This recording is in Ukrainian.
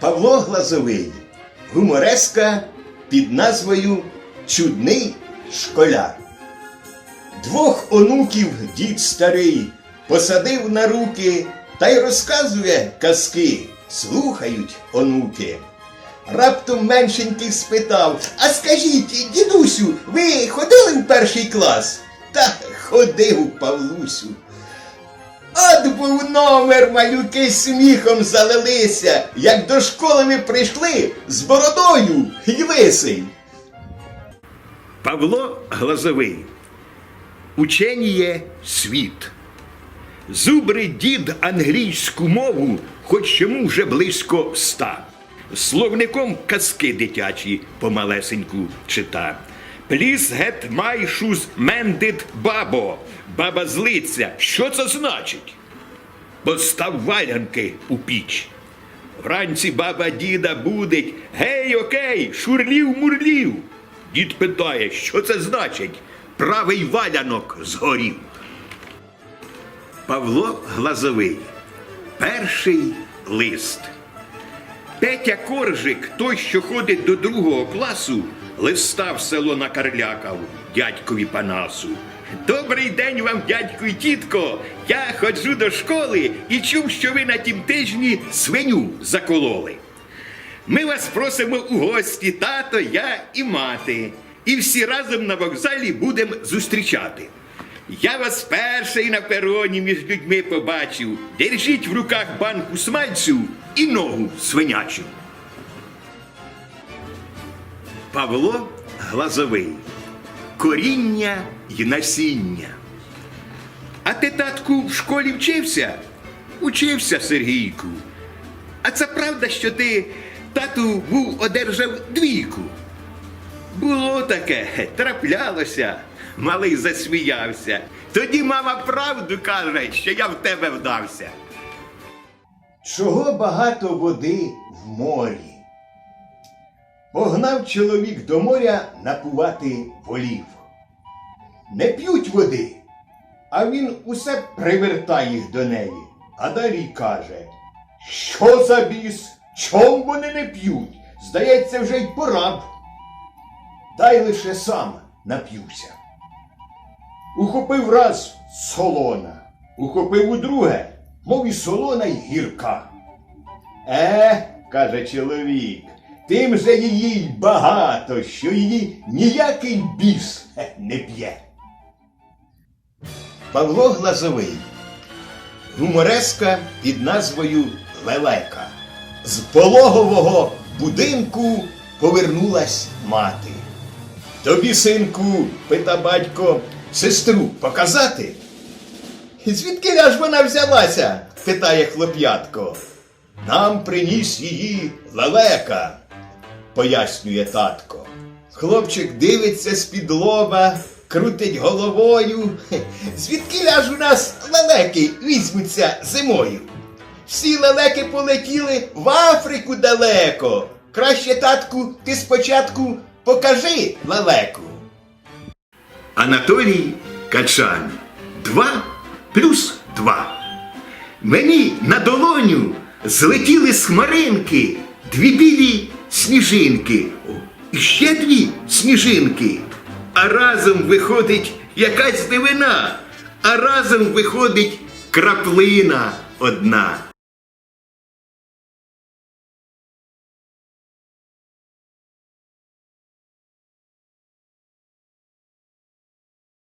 Павло Глазовий, гумореска під назвою Чудний школяр. Двох онуків дід старий посадив на руки та й розказує казки, слухають онуки. Раптом меншенький спитав: А скажіть, дідусю, ви ходили в перший клас? Та ходив, Павлусю. От був номер, малюки сміхом залилися, як до школи ви прийшли з бородою й лисий. Павло Глазовий. Ученіє світ. Зубри дід англійську мову, хоч йому вже близько ста. Словником казки дитячі помалесеньку чита. Пліс гет май шуз мендит бабо. Баба злиться. Що це значить? Постав валянки у піч. Вранці баба діда будить. Гей, окей, шурлів мурлів. Дід питає, що це значить? Правий валянок згорів. Павло Глазовий. Перший лист. Петя Коржик, той, що ходить до другого класу, листа в село накарлякав дядькові Панасу. Добрий день вам, дядьку і тітко. Я ходжу до школи і чув, що ви на тім тижні свиню закололи. Ми вас просимо у гості, тато, я і мати. І всі разом на вокзалі будемо зустрічати. Я вас перший на пероні між людьми побачив. Держіть в руках банку смальцю і ногу свинячу. Павло Глазовий. Коріння й насіння. А ти, татку, в школі вчився? Учився, Сергійку. А це правда, що ти, тату, був одержав двійку? Було таке, траплялося. Малий засміявся. Тоді мама правду каже, що я в тебе вдався. Чого багато води в морі? Погнав чоловік до моря напувати волів. Не п'ють води, а він усе привертає їх до неї. А далі каже, що за біс? Чом вони не п'ють? Здається, вже й пора б. Дай лише сам нап'юся. Ухопив раз солона, ухопив удруге, мов і солона й гірка. Е, каже чоловік, тим же її й багато, що її ніякий біс не п'є. Павло Глазовий. Гумореска під назвою Лелека. З пологового будинку повернулась мати. Тобі, синку, пита батько, сестру показати? Звідки ж вона взялася? питає хлоп'ятко. Нам приніс її лелека, пояснює татко. Хлопчик дивиться з-під лоба, крутить головою. Звідки ж у нас лелеки візьмуться зимою? Всі лелеки полетіли в Африку далеко. Краще, татку, ти спочатку покажи лелеку. Анатолій Качан. Два плюс два. Мені на долоню злетіли з хмаринки дві білі сніжинки. І ще дві сніжинки. А разом виходить якась дивина, а разом виходить краплина одна.